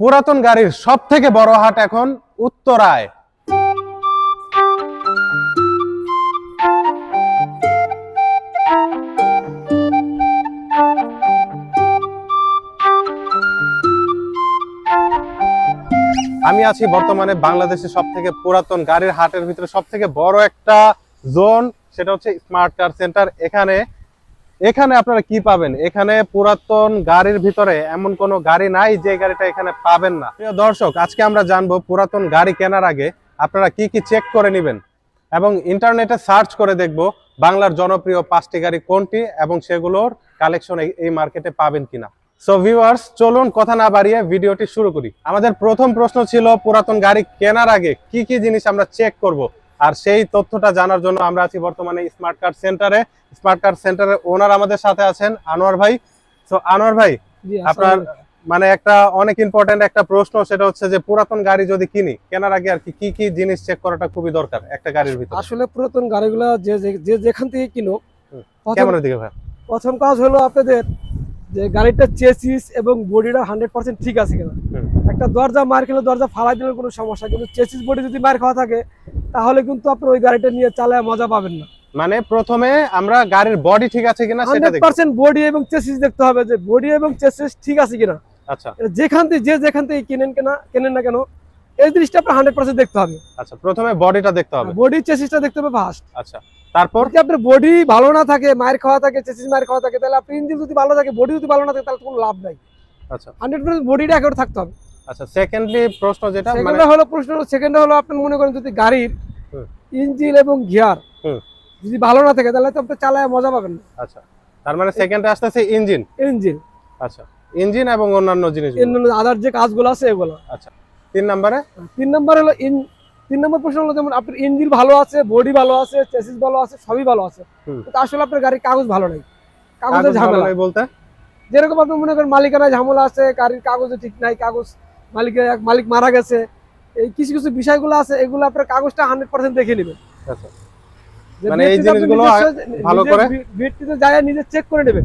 পুরাতন গাড়ির সব থেকে বড় হাট এখন উত্তরায়। আমি আছি বর্তমানে বাংলাদেশের সব থেকে পুরাতন গাড়ির হাটের ভিতরে সব থেকে বড় একটা জোন, সেটা হচ্ছে স্মার্ট কার সেন্টার এখানে এখানে আপনারা কি পাবেন? এখানে পুরাতন গাড়ির ভিতরে এমন কোনো গাড়ি নাই যে গাড়িটা এখানে পাবেন না। প্রিয় দর্শক, আজকে আমরা জানব পুরাতন গাড়ি কেনার আগে আপনারা কি কি চেক করে নেবেন এবং ইন্টারনেটে সার্চ করে দেখব বাংলার জনপ্রিয় পাঁচটি গাড়ি কোনটি এবং সেগুলোর কালেকশন এই মার্কেটে পাবেন কিনা। সো ভিউয়ার্স চলুন কথা না বাড়িয়ে ভিডিওটি শুরু করি। আমাদের প্রথম প্রশ্ন ছিল, পুরাতন গাড়ি কেনার আগে কি কি জিনিস আমরা চেক করব? আর সেই তথ্যটা জানার জন্য আমরা আছি বর্তমানে স্মার্ট কার্ড সেন্টারে স্মার্ট কার্ড সেন্টারের ওনার আমাদের সাথে আছেন আনোয়ার ভাই। তো আনোয়ার ভাই আপনার মানে একটা অনেক ইম্পর্টেন্ট একটা প্রশ্ন সেটা হচ্ছে যে পুরাতন গাড়ি যদি কিনি কেনার আগে আর কি কি কি জিনিস চেক করাটা খুবই দরকার একটা গাড়ির ভিতরে? আসলে পুরাতন গাড়িগুলো যে যে- যেখান থেকে কিনো ক্যামেরার দিকে ভাই? প্রথম কাজ হলো আপনাদের যে গাড়িটা চেসিস এবং বডিটা হান্ড্রেড পার্সেন্ট ঠিক আছে কিনা। একটা দরজা মার খেলে দরজা ফালাই দিলে কোনো সমস্যা কিন্তু চেসিস বডি যদি মার খাওয়া থাকে তাহলে কিন্তু আপনি ওই গাড়িটা নিয়ে চালায় মজা পাবেন না। মানে প্রথমে আমরা গাড়ির বডি ঠিক আছে কিনা সেটা দেখব। বডি এবং চেসিস দেখতে হবে যে বডি এবং চেসিস ঠিক আছে কিনা। আচ্ছা। যেখান থেকে যে যেখান থেকে কিনেন কেনা কেনেন না কেন এই জিনিসটা আপনার হান্ড্রেড পার্সেন্ট দেখতে হবে। আচ্ছা প্রথমে বডিটা দেখতে হবে। বডি চেসিসটা দেখতে হবে ফার্স্ট আচ্ছা তারপর? যদি আপনার বডি ভালো না থাকে মায়ের খাওয়া থাকে চেসিস মায়ের খাওয়া থাকে তাহলে আপনি ইঞ্জিন যদি ভালো থাকে বডি যদি ভালো না থাকে তাহলে কোনো লাভ নাই। আচ্ছা। হান্ড্রেড পার্সেন্ট বডিটা একেবারে থাকতে হবে। আচ্ছা সেকেন্ডলি প্রশ্ন যেটা মানে হলো প্রশ্ন সেকেন্ডে হলো আপনি মনে করেন যদি গাড়ির ইঞ্জিন এবং গিয়ার যদি ভালো না থাকে তাহলে তো আপনি চালায় মজা পাবেন না। আচ্ছা তার মানে সেকেন্ডে আসতেছে ইঞ্জিন। ইঞ্জিন। আচ্ছা ইঞ্জিন এবং অন্যান্য জিনিস আদার যে কাজগুলো আছে এগুলো। আচ্ছা তিন নম্বরে? তিন নম্বর হলো ইন তিন নম্বর প্রশ্ন হলো যেমন আপনার ইঞ্জিন ভালো আছে বডি ভালো আছে চেসিস ভালো আছে সবই ভালো আছে। কিন্তু আসলে আপনার গাড়ির কাগজ ভালো নাই। কাগজের কাগজ ঝামেলা। বলতে? যেরকম আপনি মনে করেন মালিকানা ঝামেলা আছে গাড়ির কাগজে ঠিক নাই কাগজ মালিকের এক মালিক মারা গেছে। এই কিছু কিছু বিষয়গুলো আছে এগুলো আপনার কাগজটা হান্ড্রেড পার্সেন্ট দেখে নেবেন আচ্ছা। মানে এই জিনিসগুলো ভালো করে? বি- যায় নিজে চেক করে নেবেন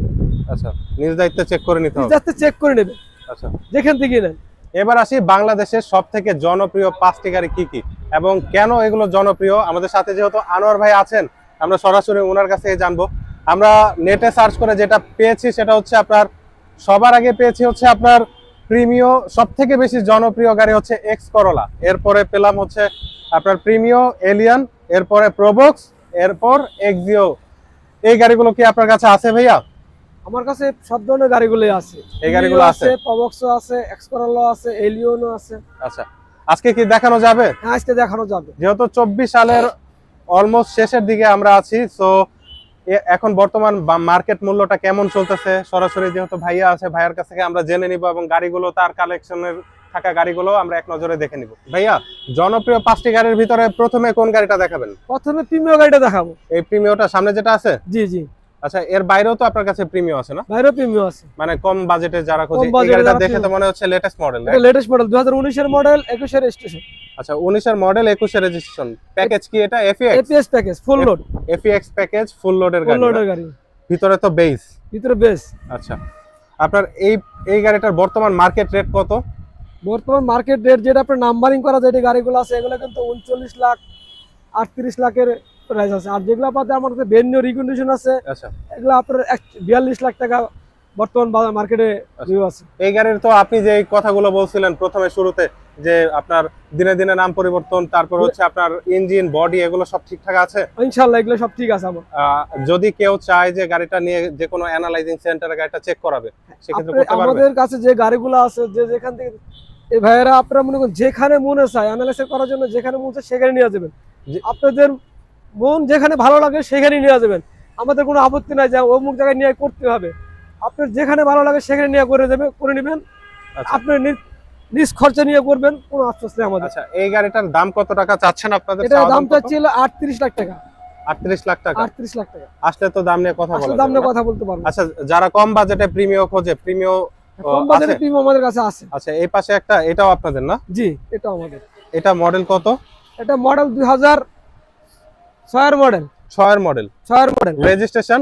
আচ্ছা নিজ দায়িত্বে চেক করে নিতে হবে। যাতে চেক করে নেবেন আচ্ছা। যেখান থেকে নেন। এবার আসি বাংলাদেশের সব থেকে জনপ্রিয় পাঁচটি গাড়ি কি কি? এবং কেন এগুলো জনপ্রিয়? আমাদের সাথে যেহেতু আনোয়ার ভাই আছেন আমরা সরাসরি ওনার কাছে জানব। আমরা নেটে সার্চ করে যেটা পেয়েছি সেটা হচ্ছে আপনার সবার আগে পেয়েছি হচ্ছে আপনার প্রিমিও সব থেকে বেশি জনপ্রিয় গাড়ি হচ্ছে এক্স করোলা এরপরে পেলাম হচ্ছে আপনার প্রিমিও এলিয়ান এরপরে প্রোবক্স এরপর এক্সিও এই গাড়িগুলো কি আপনার কাছে আছে ভাইয়া? আমার কাছে সব ধরনের গাড়িগুলোই আছে। এই গাড়িগুলো আছে? পবক্সও আছে এক্স এক্সকরলো আছে এলিয়নও আছে। আচ্ছা আজকে কি দেখানো যাবে? হ্যাঁ আজকে দেখানো যাবে। যেহেতু চব্বিশ সালের অলমোস্ট শেষের দিকে আমরা আছি তো এখন বর্তমান মার্কেট মূল্যটা কেমন চলতেছে? সরাসরি যেহেতু ভাইয়া আছে ভাইয়ার কাছ থেকে আমরা জেনে নিব এবং গাড়িগুলো তার কালেকশনের থাকা গাড়িগুলো আমরা এক নজরে দেখে নিব। ভাইয়া জনপ্রিয় পাঁচটি গাড়ির ভিতরে প্রথমে কোন গাড়িটা দেখাবেন? প্রথমে প্রিমিয় গাড়িটা দেখাবো। এই প্রিমিয়টা সামনে যেটা আছে? জি জি। আচ্ছা এর বাইরেও তো আপনার কাছে প্রিমিয় আছে না? বাইরেও প্রিমিয় আছে। মানে কম বাজেটে যারা খোঁজে এই গাড়িটা দেখে তো মনে হচ্ছে লেটেস্ট মডেল লেটেস্ট মডেল দু হাজার উনিশের মডেল একুশের স্টেশন আচ্ছা উনিশের মডেল একুশে রেজিস্ট্রেশন প্যাকেজ কি এটা? এফিএক্স এপিএস প্যাকেজ ফুল লোড এফিএক্স প্যাকেজ ফুল লোডের গাড়ি না? লোডের গাড়ি। ভিতরে তো বেস ভিতরে বেশ আচ্ছা। আপনার এই এই গাড়িটার বর্তমান মার্কেট রেট কত? বর্তমান মার্কেট রেট যেটা আপনার নাম্বারিং করা যেটি গাড়িগুলো আছে এগুলো কিন্তু উনচল্লিশ লাখ আটত্রিশ লাখের প্রাইস আছে। আর যেগুলো আপনাদের আমার কাছে বেন্য রিকন্ডিশন আছে আচ্ছা। এগুলো আপনার এক- বিয়াল্লিশ লাখ টাকা বর্তমান বাজার মার্কেটে ভিউ আছে। এই গাড়ির তো আপনি যে কথাগুলো বলছিলেন প্রথমে শুরুতে যে আপনার দিনে দিনে নাম পরিবর্তন তারপর হচ্ছে আপনার ইঞ্জিন বডি এগুলো সব ঠিকঠাক আছে? ইনশাল্লাহ এগুলো সব ঠিক আছে আমার। যদি কেউ চায় যে গাড়িটা নিয়ে যে কোনো অ্যানালাইজিং সেন্টারে গাড়িটা চেক করাবে সেক্ষেত্রে করতে পারবে? আমাদের কাছে যে গাড়িগুলো আছে যে যেখান থেকে এই ভাইয়েরা আপনারা মনে করেন যেখানে মনে চায় অ্যানালাইসিস করার জন্য যেখানে মনে চায় সেখানে নিয়ে যাবেন। আপনাদের মন যেখানে ভালো লাগে সেখানে নিয়ে যাবেন। আমাদের কোনো আপত্তি নাই যে অমুক জায়গায় নিয়ে করতে হবে। আপনার যেখানে ভালো লাগে সেখানে নিয়ে করে দেবে করে নেবেন। আচ্ছা। আপনি নিজ- খরচে নিয়ে করবেন কোনো আফসোস নেই আমাদের। আচ্ছা এই গাড়িটার দাম কত টাকা চাচ্ছেন আপনাদের এটা দামটা ছিল আটত্রিশ লাখ টাকা। লাখ টাকা? আটত্রিশ লাখ টাকা। আসলে তো দাম নিয়ে কথা বলা দাম নিয়ে কথা বলতে পারব আচ্ছা যারা কম বাজেটে প্রিমিয় খোঁজে প্রিমিয় কম? বাজারে প্রিমিয়াম আমাদের কাছে আছে। আচ্ছা এই পাশে একটা এটাও আপনাদের না? জি এটা আমাদের। এটা মডেল কত? এটা মডেল দুই হাজার ছয়ের মডেল ছয়ের মডেল ছয়ের মডেল রেজিস্ট্রেশন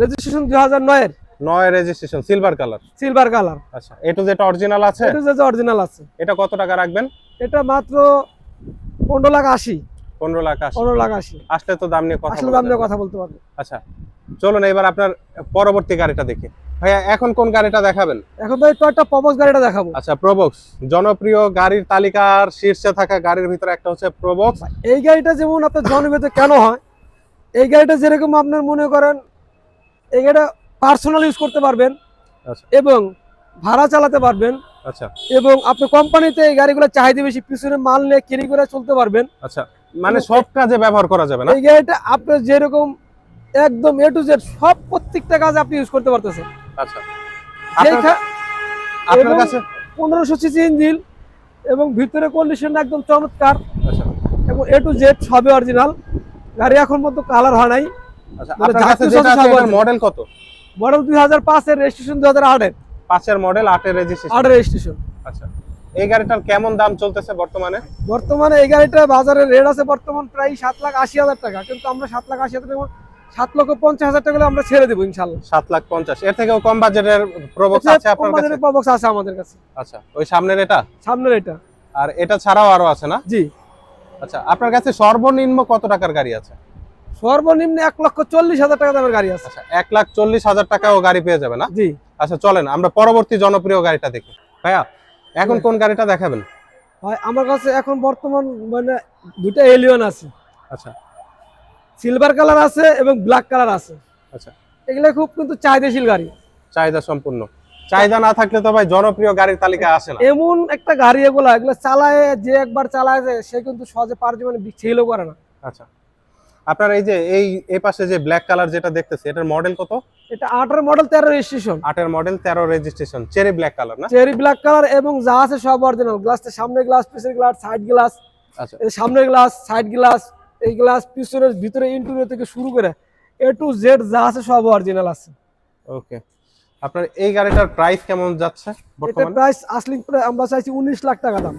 রেজিস্ট্রেশন দুই হাজার নয়ের। নয় registration silver colour silver colour আচ্ছা এ টু যেটা অরিজিনাল আছে? এটা যে অরিজিনাল আছে। এটা কত টাকা রাখবেন? এটা মাত্র পনেরো লাখ আশি। পনেরো লাখ আশি। পনেরো লাখ আশি। আসলে তো দাম নিয়ে কথা আসলে দাম নিয়ে কথা বলতে পারব। আচ্ছা চলুন এবার আপনার পরবর্তী গাড়িটা দেখি। ভাইয়া এখন কোন গাড়িটা দেখাবেন? এখন তো টয়টা পবস গাড়িটা দেখাবো। আচ্ছা প্রবক্স জনপ্রিয় গাড়ির তালিকার শীর্ষে থাকা গাড়ির ভিতরে একটা হচ্ছে প্রবক্স এই গাড়িটা যেমন আপনার জনবিত কেন হয় এই গাড়িটা যেরকম আপনার মনে করেন এই গাড়িটা পার্সোনাল ইউজ করতে পারবেন আচ্ছা। এবং ভাড়া চালাতে পারবেন। আচ্ছা। এবং আপনি কোম্পানিতে এই গাড়িগুলো চাহিদা বেশি পিছনে মাল নিয়ে ক্যারি করে চলতে পারবেন। আচ্ছা মানে সব কাজে ব্যবহার করা যাবে না? এই গাড়িটা আপনি যেরকম একদম এ টু জেড সব প্রত্যেকটা কাজে আপনি ইউজ করতে পারতেছেন। আচ্ছা। আপনার- কাছে পনেরোশো সিসি ইঞ্জিন এবং ভিতরে কন্ডিশনটা একদম চমৎকার। আচ্ছা। এবং এ টু জেড সবই অরিজিনাল গাড়ি এখন মতো কালার হয় নাই। আচ্ছা মানে আপনার কাছে যেটা আছে সব এটার আছে। মডেল কত? মডেল দুই হাজার পাঁচের রেজিস্ট্রেশন দুই হাজার আটের। পাঁচের মডেল আটের রেজিস্ট্রেশন আটের রেজিস্ট্রেশন আচ্ছা। এই গাড়িটার কেমন দাম চলতেছে বর্তমানে? বর্তমানে এই গাড়িটা বাজারে রেট আছে বর্তমান প্রায় সাত লাখ আশি হাজার টাকা কিন্তু আমরা সাত লাখ আশি হাজার টাকা সাত লক্ষ পঞ্চাশ হাজার টাকা আমরা ছেড়ে দেবো ইনশাল্লাহ সাত লাখ পঞ্চাশ। এর থেকেও কম বাজেটের প্রবক্স আছে আপনার কাছে? প্রবক্স আছে আমাদের কাছে। আচ্ছা ওই সামনের এটা? সামনের এটা। আর এটা ছাড়াও আরও আছে না? জি। আচ্ছা আপনার কাছে সর্বনিম্ন কত টাকার গাড়ি আছে? সর্বনিম্ন এক লক্ষ চল্লিশ হাজার টাকা দামের গাড়ি আছে। আচ্ছা এক লাখ চল্লিশ হাজার টাকাও গাড়ি পেয়ে যাবে না? জি। আচ্ছা চলেন আমরা পরবর্তী জনপ্রিয় গাড়িটা দেখি। ভাইয়া এখন কোন গাড়িটা দেখাবেন? হয় আমার কাছে এখন বর্তমান মানে দুটো এলিয়ন আছে। আচ্ছা। সিলভার কালার আছে এবং ব্ল্যাক কালার আছে। আচ্ছা। এগুলো খুব কিন্তু চাহিদাশীল গাড়ি। চাহিদা সম্পূর্ণ। চাহিদা না থাকলে তো ভাই জনপ্রিয় গাড়ির তালিকা আসে না। এমন একটা গাড়ি এগুলো এগুলো চালায় যে একবার চালায় যায় সে কিন্তু সহজে পার জীবনে ছেলেও করে না। আচ্ছা। আপনার এই যে এই এই পাশে যে ব্ল্যাক কালার যেটা দেখতেছি এটার মডেল কত? এটা আটের মডেল তেরো রেজিস্ট্রেশন আটের মডেল তেরো রেজিস্ট্রেশন চেরি ব্ল্যাক কালার না? চেরি ব্ল্যাক কালার এবং যা আছে সব অরিজিনাল গ্লাসটা সামনের গ্লাস পিছের গ্লাস সাইড গ্লাস আচ্ছা। এই সামনের গ্লাস সাইড গ্লাস এই গ্লাস পিছনের ভিতরে ইন্টেরিয়র থেকে শুরু করে এ টু জেড যা আছে সব অরিজিনাল আছে। ওকে আপনার এই গাড়িটার প্রাইস কেমন যাচ্ছে এটা বর্তমানে? প্রাইস আসলিং আমরা চাইছি উনিশ লাখ টাকা দাম।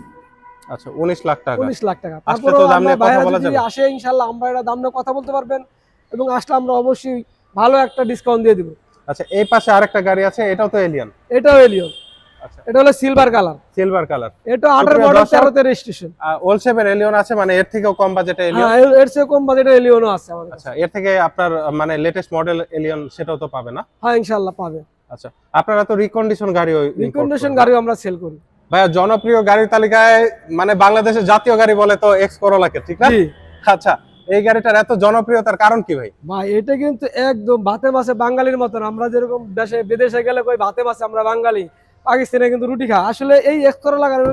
আচ্ছা উনিশ লাখ টাকা। উনিশ লাখ টাকা। তারপরে দাম বাইরে যদি আসে ইনশাল্লাহ আমরা এটা দাম নিয়ে কথা বলতে পারবেন এবং আসলে আমরা অবশ্যই ভালো একটা ডিসকাউন্ট দিয়ে দিব। আচ্ছা এই পাশে আরেকটা গাড়ি আছে এটাও তো এলিয়ান এটাও এলিয়ন আচ্ছা। এটা হলো সিলভার কালার সিলভার কালার এটা আটের সুপ্রিয় মডেল দর্শক, তেরোতে রেজিস্ট্রেশন ওল শেপের এলিয়ন আছে মানে এর থেকেও কম বাজেটে এলিয়ন হ্যাঁ এর- কম এলিয়নও আছে আমাদের আচ্ছা এর থেকে আপনার মানে লেটেস্ট মডেল এলিয়ন সেটাও তো পাবে না? হ্যাঁ পাবে। আচ্ছা আপনারা তো রিকন্ডিশন গাড়ি রিকন্ডিশন গাড়িও আমরা সেল করি। ভাইয়া জনপ্রিয় গাড়ির তালিকায় মানে বাংলাদেশের জাতীয় গাড়ি বলে তো এক্স করোলাকে ঠিক না? আচ্ছা এই গাড়িটার এত জনপ্রিয়তার কারণ কি ভাই? ভাই এটা কিন্তু একদম ভাতে মাসে বাঙালির মতন। আমরা যেরকম দেশে বিদেশে গেলে কই ভাতে মাসে আমরা বাঙালি পাকিস্তানে কিন্তু রুটি খা আসলে এই এক্সট্রা লাগানো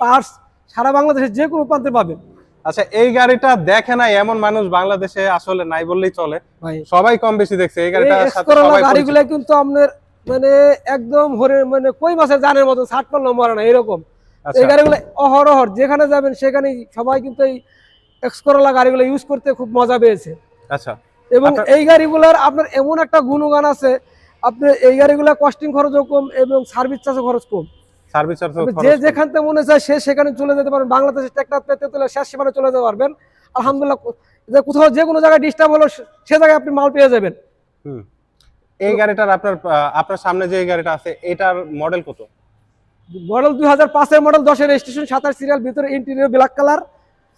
পার্টস সারা বাংলাদেশে যে কোনো প্রান্তে পাবেন। আচ্ছা এই গাড়িটা দেখে না এমন মানুষ বাংলাদেশে আসলে নাই বললেই চলে। ভাই। সবাই কম বেশি দেখছে এই পরিচিত। গাড়িগুলো কিন্তু আপনার মানে একদম হরে মানে কই মাসে জানের মতো ষাট পারল মরে না এরকম। আচ্ছা। এই গাড়িগুলো অহরহর যেখানে যাবেন সেখানেই সবাই কিন্তু এই এক্সকরোলা গাড়িগুলো ইউজ করতে খুব মজা পেয়েছে। আচ্ছা। এবং এই গাড়িগুলোর আপনার এমন একটা গুণগান আছে আপনার এই গাড়িগুলো কস্টিং খরচও কম এবং সার্ভিস চার্জও খরচ কম। সার্ভিস চার্জ যে যেখান থেকে মনে চায় সে সেখানে চলে যেতে পারেন বাংলাদেশের ট্র্যাক্টর পেতে তুলে শেষ সীমানে চলে যেতে পারবেন। আলহামদুলিল্লাহ যে কোথাও যে কোনো জায়গায় ডিস্টার্ব হলো সে- সে জায়গায় আপনি মাল পেয়ে যাবেন। হুম। এই গাড়িটার আপনার আহ, আপনার সামনে যে গাড়িটা আছে এটার মডেল কত? মডেল দুই হাজার পাঁচের মডেল দশের রেজিস্ট্রেশন সাতাশ সিরিয়াল ভিতরে ইন্টেরিয়র ব্ল্যাক কালার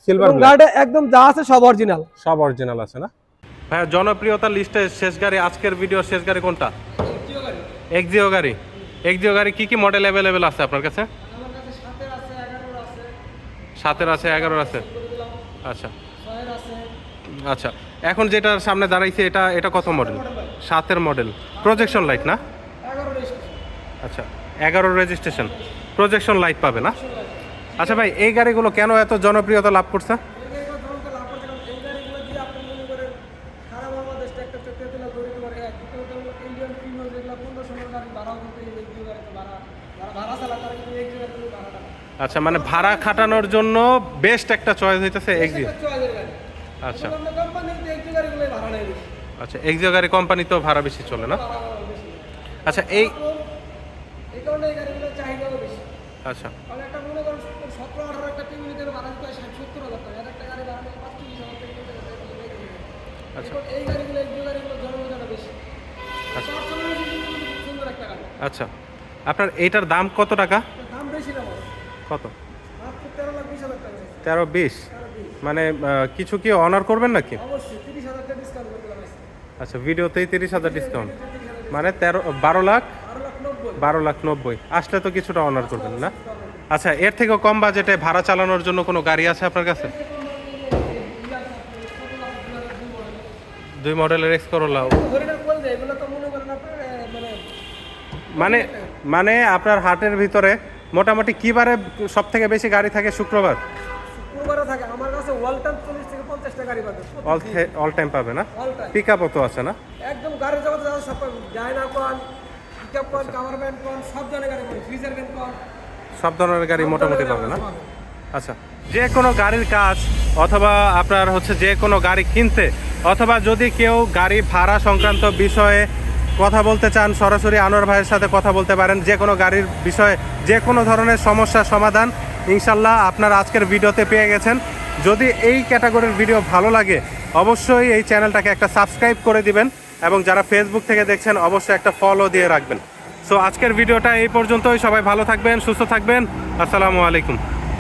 সিলভার এবং গাড়িটা একদম যা আছে সব অরিজিনাল সব অরিজিনাল আছে না? ভাইয়া জনপ্রিয়তার লিস্টে শেষ গাড়ি আজকের ভিডিও শেষ গাড়ি কোনটা? এক্সিও গাড়ি। এক্সিও গাড়ি কি কি মডেল অ্যাভেলেবেল আছে আপনার কাছে? সাতের আছে এগারোর আছে। আচ্ছা। আচ্ছা। এখন যেটার সামনে দাঁড়াইছে এটা এটা কত মডেল সাতের মডেল প্রজেকশন লাইট না? আচ্ছা এগারো রেজিস্ট্রেশন প্রজেকশন লাইট পাবে না? আচ্ছা ভাই এই গাড়িগুলো কেন এত জনপ্রিয়তা লাভ করছে? আচ্ছা মানে ভাড়া খাটানোর জন্য বেস্ট একটা চয়েস হইতেছে এক্সিও আচ্ছা। আচ্ছা এক্সিও গাড়ি কোম্পানি তো ভাড়া বেশি চলে না? আচ্ছা এই আচ্ছা। আচ্ছা। সুন্দর আচ্ছা। আপনার এইটার দাম কত টাকা। কত? তেরো বিশ। মানে কিছু কি অনার করবেন নাকি? আচ্ছা ভিডিওতেই তিরিশ হাজার ডিসকাউন্ট মানে তেরো, বারো লাখ? বারো লাখ নব্বই। আসলে তো কিছুটা অনার করবেন, না? আচ্ছা এর থেকেও কম বাজেটে ভাড়া চালানোর জন্য কোনো গাড়ি আছে আপনার কাছে? দুই মডেলের এক্স করোলা মনে মানে আপনার হাটের ভিতরে মোটামুটি কি বারে সব থেকে বেশি গাড়ি থাকে শুক্রবার? শুক্রবারও থাকে। আমার কাছে চল্লিশ থেকে গাড়ি পাবে অল টাইম পাবে না? পিক আপও তো আছে না? একদম গাড়ির জগতে যারা সব পাবেন ডাইনা কন পিকআপ কন কাভার ভ্যান কন সব ধরনের গাড়ি পাবেন ফ্রিজার ভ্যান কন সব ধরনের গাড়ি মোটামুটি পাবে না? আচ্ছা যে কোনো গাড়ির কাজ অথবা আপনার হচ্ছে যে কোনো গাড়ি কিনতে অথবা যদি কেউ গাড়ি ভাড়া সংক্রান্ত বিষয়ে কথা বলতে চান সরাসরি আনোয়ার ভাইয়ের সাথে কথা বলতে পারেন যে কোনো গাড়ির বিষয়ে যে কোনো ধরনের সমস্যার সমাধান ইনশাল্লাহ আপনার আজকের ভিডিওতে পেয়ে গেছেন। যদি এই ক্যাটাগরির ভিডিও ভালো লাগে, অবশ্যই এই চ্যানেলটাকে একটা সাবস্ক্রাইব করে দিবেন এবং যারা ফেসবুক থেকে দেখছেন, অবশ্যই একটা ফলো দিয়ে রাখবেন। সো আজকের ভিডিওটা এই পর্যন্তই। সবাই ভালো থাকবেন, সুস্থ থাকবেন। আসসালামু আলাইকুম।